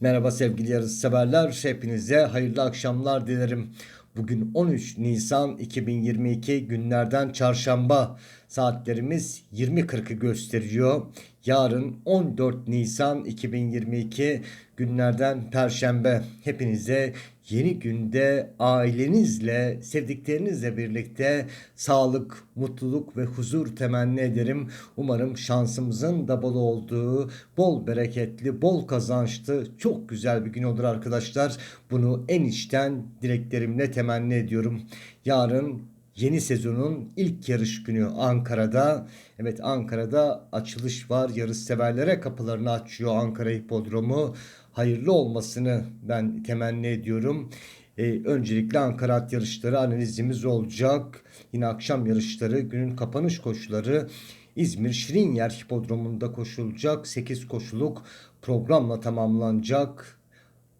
Merhaba sevgili yarışseverler. Hepinize hayırlı akşamlar dilerim. Bugün 13 Nisan 2022 günlerden çarşamba. Saatlerimiz 20.40'ı gösteriyor. Yarın 14 Nisan 2022 günlerden perşembe. Hepinize yeni günde ailenizle, sevdiklerinizle birlikte sağlık, mutluluk ve huzur temenni ederim. Umarım şansımızın da bol olduğu, bol bereketli, bol kazançlı, çok güzel bir gün olur arkadaşlar. Bunu en içten dileklerimle temenni ediyorum. Yarın yeni sezonun ilk yarış günü Ankara'da. Evet Ankara'da açılış var. Yarış severlere kapılarını açıyor Ankara Hipodromu. Hayırlı olmasını ben temenni ediyorum. Ee, öncelikle Ankara at yarışları analizimiz olacak. Yine akşam yarışları, günün kapanış koşuları İzmir Şirinyer Hipodromu'nda koşulacak. 8 koşuluk programla tamamlanacak.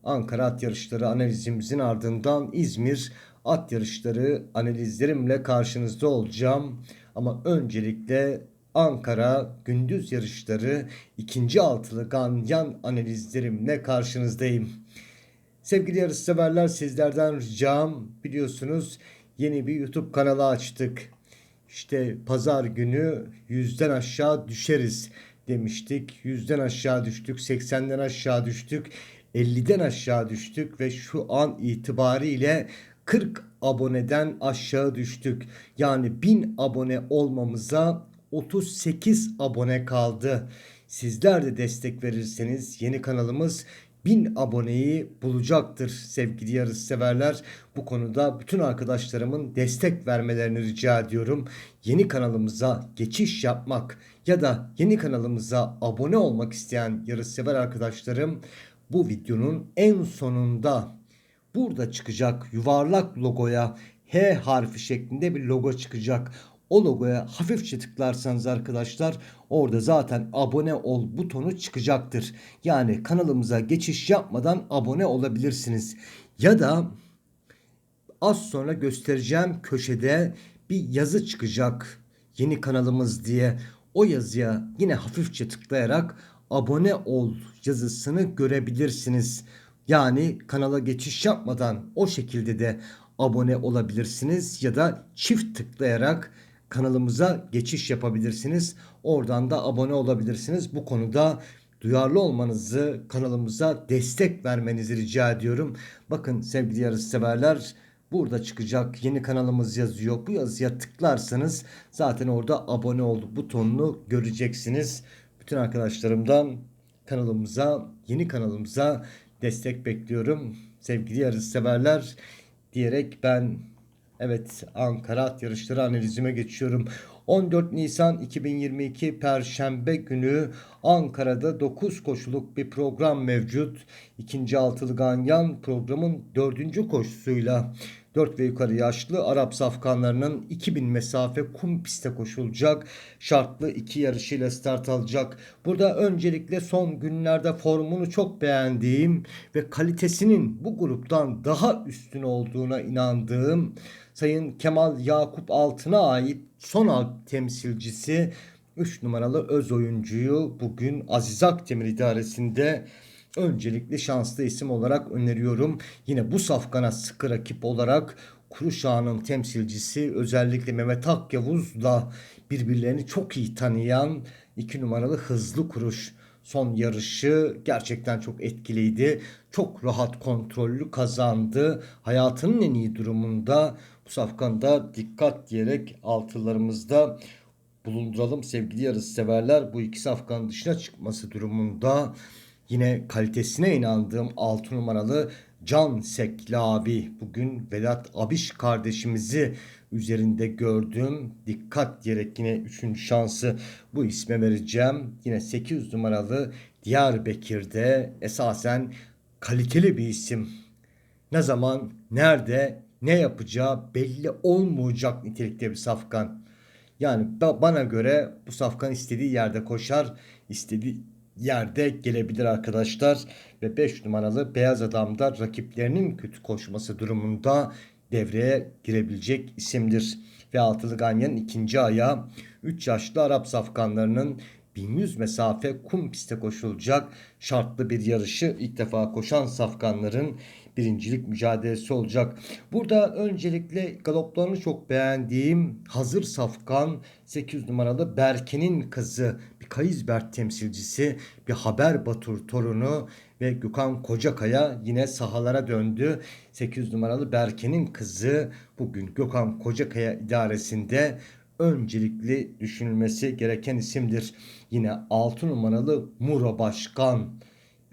Ankara at yarışları analizimizin ardından İzmir at yarışları analizlerimle karşınızda olacağım. Ama öncelikle Ankara gündüz yarışları ikinci altılı ganyan analizlerimle karşınızdayım. Sevgili yarışseverler sizlerden ricam biliyorsunuz yeni bir YouTube kanalı açtık. İşte pazar günü yüzden aşağı düşeriz demiştik. Yüzden aşağı düştük, 80'den aşağı düştük, 50'den aşağı düştük ve şu an itibariyle 40 aboneden aşağı düştük. Yani 1000 abone olmamıza 38 abone kaldı. Sizler de destek verirseniz yeni kanalımız 1000 aboneyi bulacaktır sevgili yarış severler. Bu konuda bütün arkadaşlarımın destek vermelerini rica ediyorum. Yeni kanalımıza geçiş yapmak ya da yeni kanalımıza abone olmak isteyen yarış sever arkadaşlarım bu videonun en sonunda burada çıkacak yuvarlak logoya H harfi şeklinde bir logo çıkacak. O logoya hafifçe tıklarsanız arkadaşlar orada zaten abone ol butonu çıkacaktır. Yani kanalımıza geçiş yapmadan abone olabilirsiniz. Ya da az sonra göstereceğim köşede bir yazı çıkacak. Yeni kanalımız diye. O yazıya yine hafifçe tıklayarak abone ol yazısını görebilirsiniz. Yani kanala geçiş yapmadan o şekilde de abone olabilirsiniz ya da çift tıklayarak kanalımıza geçiş yapabilirsiniz. Oradan da abone olabilirsiniz. Bu konuda duyarlı olmanızı, kanalımıza destek vermenizi rica ediyorum. Bakın sevgili yarışseverler burada çıkacak yeni kanalımız yazıyor. Bu yazıya tıklarsanız zaten orada abone ol butonunu göreceksiniz. Bütün arkadaşlarımdan kanalımıza, yeni kanalımıza destek bekliyorum. Sevgili yarışseverler diyerek ben evet Ankara at yarışları analizime geçiyorum. 14 Nisan 2022 Perşembe günü Ankara'da 9 koşuluk bir program mevcut. İkinci altılı ganyan programın dördüncü koşusuyla 4 ve yukarı yaşlı Arap safkanlarının 2000 mesafe kum piste koşulacak. Şartlı iki yarışıyla start alacak. Burada öncelikle son günlerde formunu çok beğendiğim ve kalitesinin bu gruptan daha üstün olduğuna inandığım Sayın Kemal Yakup Altın'a ait son alt temsilcisi 3 numaralı öz oyuncuyu bugün Aziz Akdemir idaresinde öncelikli şanslı isim olarak öneriyorum. Yine bu safkana sıkı rakip olarak Kuruşağı'nın temsilcisi özellikle Mehmet Akyavuz'la birbirlerini çok iyi tanıyan 2 numaralı Hızlı Kuruş son yarışı gerçekten çok etkiliydi. Çok rahat kontrollü kazandı. Hayatının en iyi durumunda bu safkanda dikkat diyerek altılarımızda bulunduralım sevgili yarış severler. Bu iki safkan dışına çıkması durumunda yine kalitesine inandığım 6 numaralı Can Seklabi bugün Vedat Abiş kardeşimizi üzerinde gördüm. Dikkat diyerek yine 3. şansı bu isme vereceğim. Yine 8 numaralı Diyarbakır'da esasen kaliteli bir isim. Ne zaman, nerede, ne yapacağı belli olmayacak nitelikte bir safkan. Yani bana göre bu safkan istediği yerde koşar, istediği yerde gelebilir arkadaşlar. Ve 5 numaralı Beyaz Adam'da rakiplerinin kötü koşması durumunda devreye girebilecek isimdir. Ve altılı Ganyan'ın ikinci ayağı 3 yaşlı Arap safkanlarının 1100 mesafe kum piste koşulacak şartlı bir yarışı ilk defa koşan safkanların birincilik mücadelesi olacak. Burada öncelikle galoplarını çok beğendiğim hazır safkan 8 numaralı Berke'nin kızı bir Kayızbert temsilcisi bir Haber Batur torunu ve Gökhan Kocakaya yine sahalara döndü. 8 numaralı Berke'nin kızı bugün Gökhan Kocakaya idaresinde öncelikli düşünülmesi gereken isimdir. Yine 6 numaralı Muro Başkan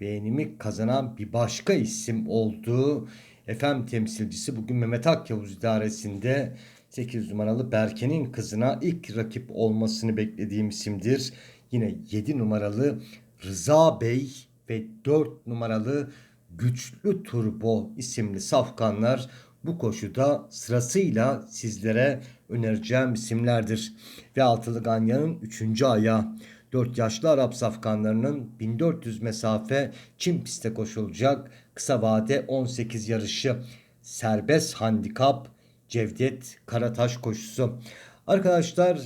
beğenimi kazanan bir başka isim olduğu FM temsilcisi bugün Mehmet Akyavuz idaresinde 8 numaralı Berke'nin kızına ilk rakip olmasını beklediğim isimdir. Yine 7 numaralı Rıza Bey ve 4 numaralı Güçlü Turbo isimli safkanlar bu koşuda sırasıyla sizlere önereceğim isimlerdir. Ve Altılı Ganyan'ın 3. ayağı 4 yaşlı Arap safkanlarının 1400 mesafe Çin pistte koşulacak kısa vade 18 yarışı serbest handikap Cevdet Karataş koşusu. Arkadaşlar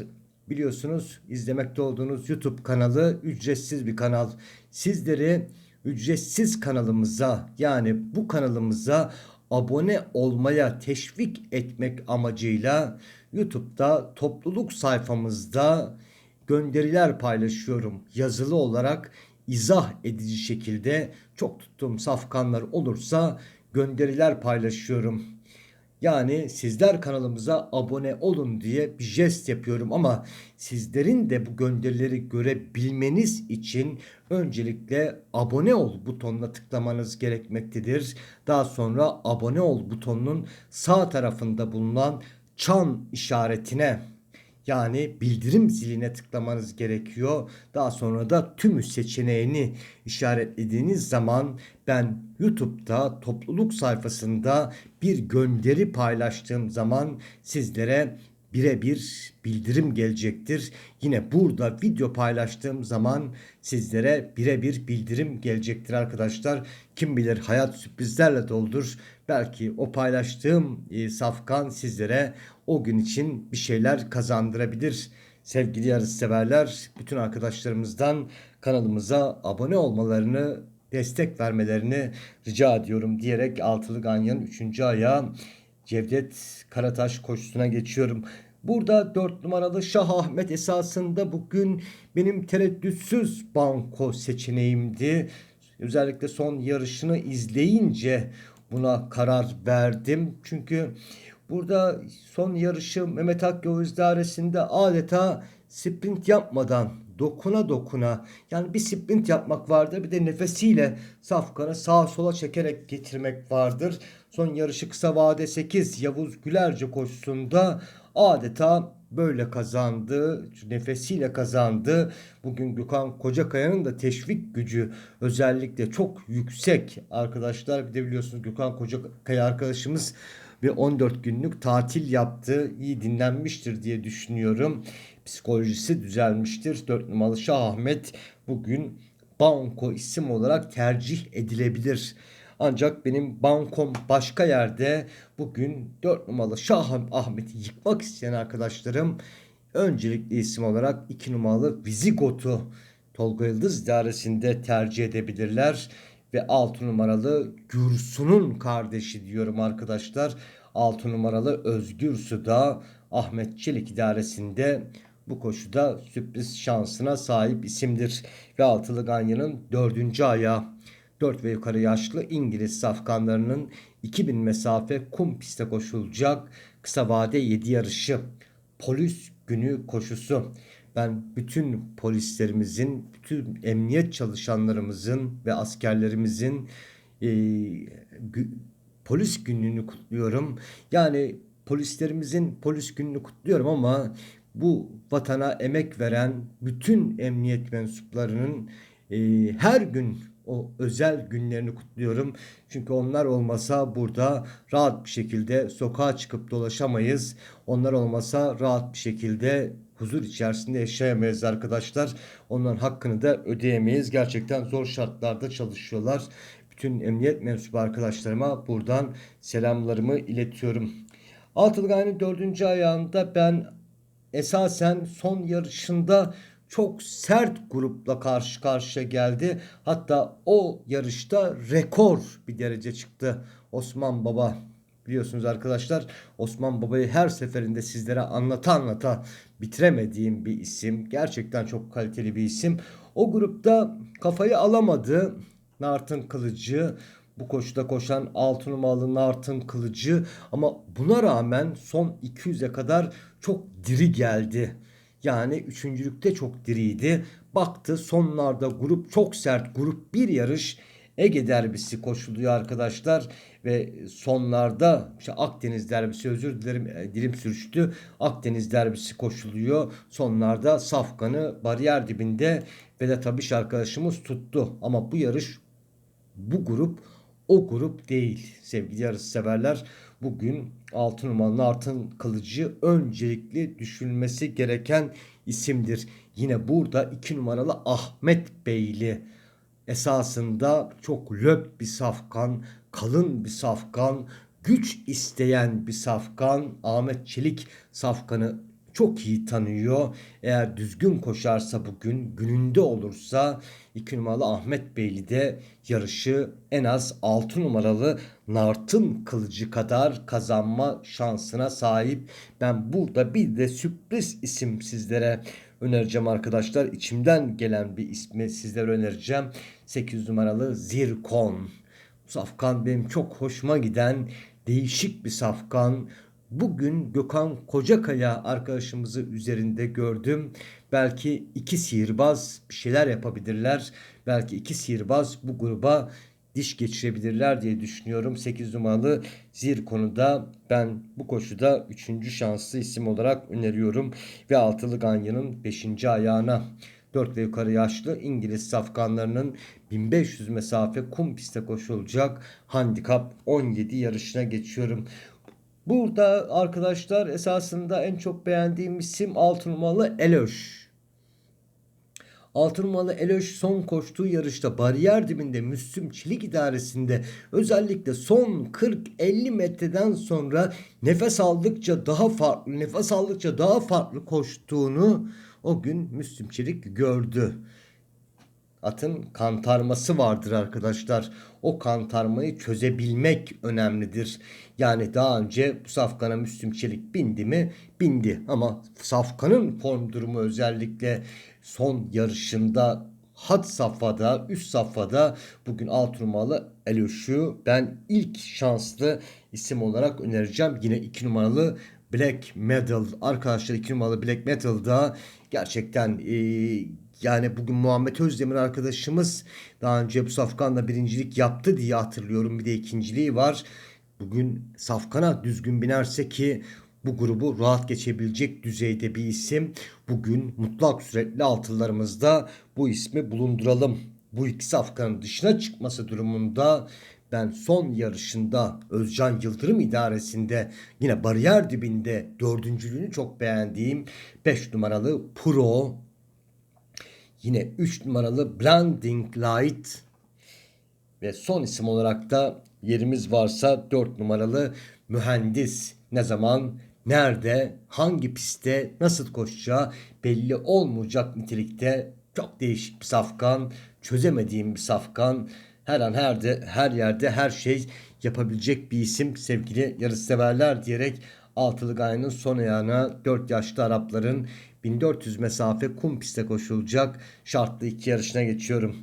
biliyorsunuz izlemekte olduğunuz YouTube kanalı ücretsiz bir kanal. Sizleri ücretsiz kanalımıza yani bu kanalımıza abone olmaya teşvik etmek amacıyla YouTube'da topluluk sayfamızda gönderiler paylaşıyorum. Yazılı olarak izah edici şekilde çok tuttuğum safkanlar olursa gönderiler paylaşıyorum. Yani sizler kanalımıza abone olun diye bir jest yapıyorum ama sizlerin de bu gönderileri görebilmeniz için öncelikle abone ol butonuna tıklamanız gerekmektedir. Daha sonra abone ol butonunun sağ tarafında bulunan çan işaretine yani bildirim ziline tıklamanız gerekiyor. Daha sonra da tümü seçeneğini işaretlediğiniz zaman ben YouTube'da topluluk sayfasında bir gönderi paylaştığım zaman sizlere birebir bildirim gelecektir. Yine burada video paylaştığım zaman sizlere birebir bildirim gelecektir arkadaşlar. Kim bilir hayat sürprizlerle doldur. Belki o paylaştığım e, safkan sizlere o gün için bir şeyler kazandırabilir. Sevgili yarışseverler, bütün arkadaşlarımızdan kanalımıza abone olmalarını, destek vermelerini rica ediyorum diyerek Altılı Ganyan'ın 3. ayağı Cevdet Karataş koşusuna geçiyorum. Burada 4 numaralı Şah Ahmet esasında bugün benim tereddütsüz banko seçeneğimdi. Özellikle son yarışını izleyince buna karar verdim. Çünkü burada son yarışı Mehmet Akgöz idaresinde adeta sprint yapmadan dokuna dokuna yani bir sprint yapmak vardır bir de nefesiyle safkanı sağa sola çekerek getirmek vardır. Son yarışı kısa vade 8 Yavuz Gülerce koşusunda adeta böyle kazandı. Nefesiyle kazandı. Bugün Gökhan Kocakaya'nın da teşvik gücü özellikle çok yüksek arkadaşlar. Bir de biliyorsunuz Gökhan Kocakaya arkadaşımız ve 14 günlük tatil yaptı. İyi dinlenmiştir diye düşünüyorum. Psikolojisi düzelmiştir. 4 numaralı Şah Ahmet bugün banko isim olarak tercih edilebilir. Ancak benim bankom başka yerde bugün 4 numaralı Şah Ahmet'i yıkmak isteyen arkadaşlarım öncelikli isim olarak 2 numaralı Vizigot'u Tolga Yıldız idaresinde tercih edebilirler. Ve 6 numaralı Gürsu'nun kardeşi diyorum arkadaşlar. 6 numaralı Özgür Su da Ahmet Çelik idaresinde bu koşuda sürpriz şansına sahip isimdir. Ve Altılı Ganyan'ın dördüncü ayağı 4 ve yukarı yaşlı İngiliz safkanlarının 2000 mesafe kum piste koşulacak kısa vade 7 yarışı polis günü koşusu. Ben bütün polislerimizin, bütün emniyet çalışanlarımızın ve askerlerimizin e, gü, polis gününü kutluyorum. Yani polislerimizin polis gününü kutluyorum ama bu vatana emek veren bütün emniyet mensuplarının e, her gün o özel günlerini kutluyorum. Çünkü onlar olmasa burada rahat bir şekilde sokağa çıkıp dolaşamayız. Onlar olmasa rahat bir şekilde huzur içerisinde yaşayamayız arkadaşlar. Onların hakkını da ödeyemeyiz. Gerçekten zor şartlarda çalışıyorlar. Bütün emniyet mensubu arkadaşlarıma buradan selamlarımı iletiyorum. Altılgay'ın dördüncü ayağında ben esasen son yarışında çok sert grupla karşı karşıya geldi. Hatta o yarışta rekor bir derece çıktı. Osman Baba biliyorsunuz arkadaşlar Osman Baba'yı her seferinde sizlere anlata anlata bitiremediğim bir isim. Gerçekten çok kaliteli bir isim. O grupta kafayı alamadı. Nartın Kılıcı bu koşuda koşan 6 numaralı Nartın Kılıcı ama buna rağmen son 200'e kadar çok diri geldi. Yani üçüncülükte çok diriydi. Baktı sonlarda grup çok sert grup bir yarış Ege derbisi koşuluyor arkadaşlar ve sonlarda işte Akdeniz derbisi özür dilerim e, dilim sürçtü. Akdeniz derbisi koşuluyor. Sonlarda Safkan'ı bariyer dibinde Vedat Abiş arkadaşımız tuttu. Ama bu yarış bu grup o grup değil sevgili yarış severler. Bugün 6 numaralı Artın Kılıcı öncelikli düşünülmesi gereken isimdir. Yine burada 2 numaralı Ahmet Beyli esasında çok löp bir safkan, kalın bir safkan, güç isteyen bir safkan. Ahmet Çelik safkanı çok iyi tanıyor. Eğer düzgün koşarsa bugün gününde olursa 2 numaralı Ahmet Beyli de yarışı en az 6 numaralı Nartın Kılıcı kadar kazanma şansına sahip. Ben burada bir de sürpriz isim sizlere önereceğim arkadaşlar. İçimden gelen bir ismi sizlere önereceğim. 8 numaralı Zirkon. Safkan benim çok hoşuma giden değişik bir safkan. Bugün Gökhan Kocakaya arkadaşımızı üzerinde gördüm. Belki iki sihirbaz bir şeyler yapabilirler. Belki iki sihirbaz bu gruba diş geçirebilirler diye düşünüyorum. 8 numaralı Zir konuda ben bu koşuda 3. şanslı isim olarak öneriyorum. Ve altılı Ganya'nın 5. ayağına 4 ve yukarı yaşlı İngiliz safkanlarının 1500 mesafe kum piste koşulacak handikap 17 yarışına geçiyorum. Burada arkadaşlar esasında en çok beğendiğim isim 6 numaralı Eloş. 6 numaralı Eloş son koştuğu yarışta bariyer dibinde Müslüm Çelik idaresinde özellikle son 40-50 metreden sonra nefes aldıkça daha farklı nefes aldıkça daha farklı koştuğunu o gün Müslüm Çelik gördü. Atın kantarması vardır arkadaşlar. O kantarmayı çözebilmek önemlidir. Yani daha önce bu safkana Müslüm Çelik bindi mi? Bindi. Ama safkanın form durumu özellikle son yarışında had safhada, üst safhada bugün alt numaralı Eluş'u ben ilk şanslı isim olarak önereceğim. Yine 2 numaralı Black Metal arkadaşlar 2 numaralı Black Metal'da gerçekten e, yani bugün Muhammed Özdemir arkadaşımız daha önce bu Safkan'la birincilik yaptı diye hatırlıyorum. Bir de ikinciliği var. Bugün Safkan'a düzgün binerse ki bu grubu rahat geçebilecek düzeyde bir isim. Bugün mutlak sürekli altınlarımızda bu ismi bulunduralım. Bu iki safkanın dışına çıkması durumunda ben son yarışında Özcan Yıldırım idaresinde yine bariyer dibinde dördüncülüğünü çok beğendiğim 5 numaralı Pro yine 3 numaralı Branding Light ve son isim olarak da yerimiz varsa 4 numaralı mühendis ne zaman nerede, hangi pistte, nasıl koşacağı belli olmayacak nitelikte çok değişik bir safkan, çözemediğim bir safkan. Her an her, de, her yerde her şey yapabilecek bir isim sevgili yarışseverler diyerek Altılı Gaye'nin son ayağına 4 yaşlı Arapların 1400 mesafe kum piste koşulacak şartlı iki yarışına geçiyorum.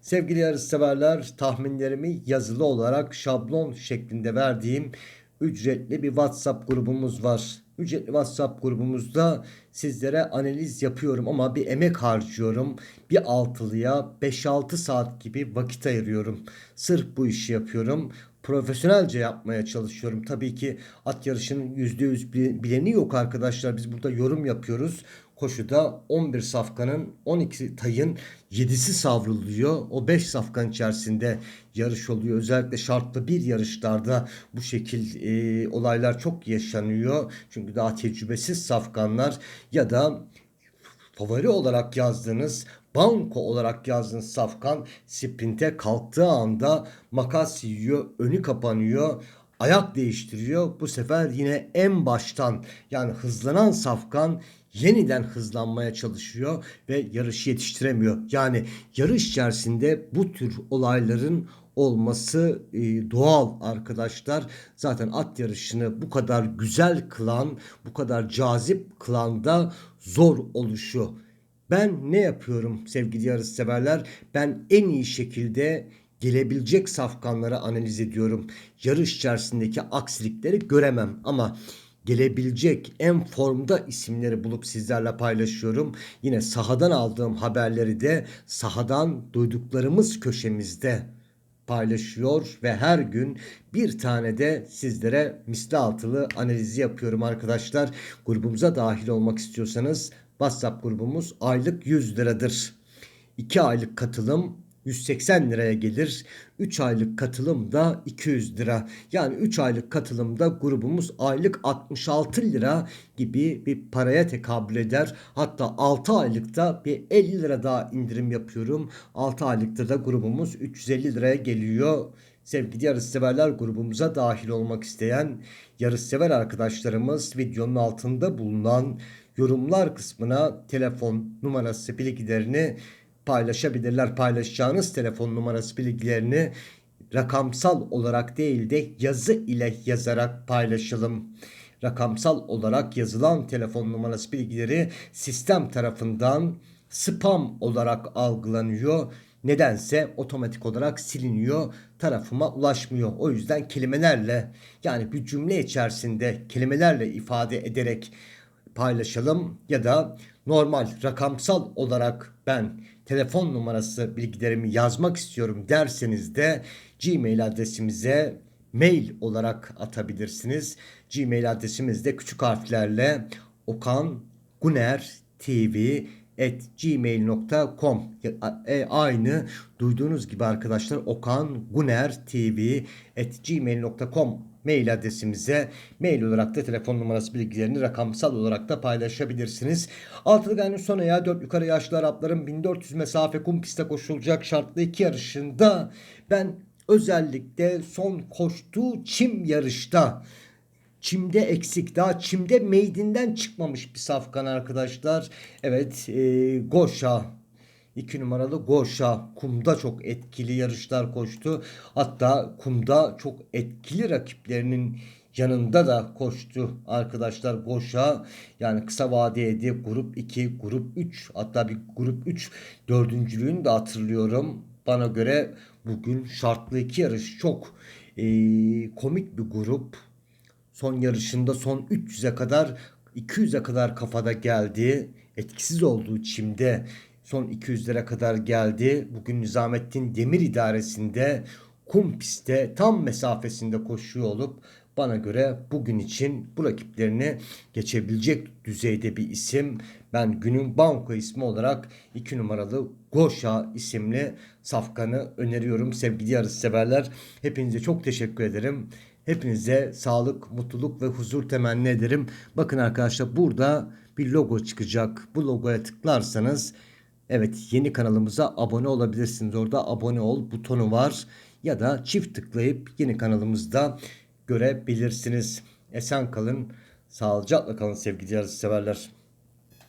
Sevgili yarışseverler tahminlerimi yazılı olarak şablon şeklinde verdiğim ücretli bir WhatsApp grubumuz var. Ücretli WhatsApp grubumuzda sizlere analiz yapıyorum ama bir emek harcıyorum. Bir altılıya 5-6 saat gibi vakit ayırıyorum. Sırf bu işi yapıyorum. Profesyonelce yapmaya çalışıyorum. Tabii ki at yarışının %100 bileni yok arkadaşlar. Biz burada yorum yapıyoruz koşuda 11 safkanın 12 tayın 7'si savruluyor. O 5 safkan içerisinde yarış oluyor. Özellikle şartlı bir yarışlarda bu şekil e, olaylar çok yaşanıyor. Çünkü daha tecrübesiz safkanlar ya da favori olarak yazdığınız banko olarak yazdığınız safkan sprinte kalktığı anda makas yiyor, önü kapanıyor ayak değiştiriyor. Bu sefer yine en baştan yani hızlanan Safkan yeniden hızlanmaya çalışıyor ve yarışı yetiştiremiyor. Yani yarış içerisinde bu tür olayların olması e, doğal arkadaşlar. Zaten at yarışını bu kadar güzel kılan, bu kadar cazip kılan da zor oluşu. Ben ne yapıyorum sevgili yarış severler? Ben en iyi şekilde gelebilecek safkanları analiz ediyorum. Yarış içerisindeki aksilikleri göremem ama gelebilecek en formda isimleri bulup sizlerle paylaşıyorum. Yine sahadan aldığım haberleri de sahadan duyduklarımız köşemizde paylaşıyor ve her gün bir tane de sizlere misli altılı analizi yapıyorum arkadaşlar. Grubumuza dahil olmak istiyorsanız WhatsApp grubumuz aylık 100 liradır. 2 aylık katılım 180 liraya gelir. 3 aylık katılım da 200 lira. Yani 3 aylık katılımda grubumuz aylık 66 lira gibi bir paraya tekabül eder. Hatta 6 aylıkta bir 50 lira daha indirim yapıyorum. 6 aylıkta da grubumuz 350 liraya geliyor. Sevgili yarışseverler grubumuza dahil olmak isteyen yarışsever arkadaşlarımız videonun altında bulunan yorumlar kısmına telefon numarası bilgilerini paylaşabilirler. Paylaşacağınız telefon numarası bilgilerini rakamsal olarak değil de yazı ile yazarak paylaşalım. Rakamsal olarak yazılan telefon numarası bilgileri sistem tarafından spam olarak algılanıyor. Nedense otomatik olarak siliniyor, tarafıma ulaşmıyor. O yüzden kelimelerle yani bir cümle içerisinde kelimelerle ifade ederek paylaşalım ya da normal rakamsal olarak ben telefon numarası bilgilerimi yazmak istiyorum derseniz de Gmail adresimize mail olarak atabilirsiniz. Gmail adresimiz de küçük harflerle Okan Guner TV at gmail.com e, aynı duyduğunuz gibi arkadaşlar Okan Guner TV at gmail.com mail adresimize mail olarak da telefon numarası bilgilerini rakamsal olarak da paylaşabilirsiniz. Altılı Gaynı son ayağı 4 yukarı yaşlı Arapların 1400 mesafe kum pistte koşulacak şartlı iki yarışında ben özellikle son koştuğu çim yarışta Çim'de eksik. Daha Çim'de meydinden çıkmamış bir safkan arkadaşlar. Evet e, Goşa 2 numaralı Goşa kumda çok etkili yarışlar koştu. Hatta kumda çok etkili rakiplerinin yanında da koştu arkadaşlar Goşa. Yani kısa vadeydi. Grup 2, grup 3 hatta bir grup 3 dördüncülüğünü de hatırlıyorum. Bana göre bugün şartlı iki yarış çok e, komik bir grup son yarışında son 300'e kadar 200'e kadar kafada geldi. Etkisiz olduğu çimde son 200'lere kadar geldi. Bugün Nizamettin Demir idaresinde kum pistte tam mesafesinde koşuyor olup bana göre bugün için bu rakiplerini geçebilecek düzeyde bir isim. Ben günün banko ismi olarak 2 numaralı Goşa isimli safkanı öneriyorum sevgili yarış severler. Hepinize çok teşekkür ederim. Hepinize sağlık, mutluluk ve huzur temenni ederim. Bakın arkadaşlar burada bir logo çıkacak. Bu logoya tıklarsanız evet yeni kanalımıza abone olabilirsiniz. Orada abone ol butonu var ya da çift tıklayıp yeni kanalımızda görebilirsiniz. Esen kalın, sağlıcakla kalın sevgili severler.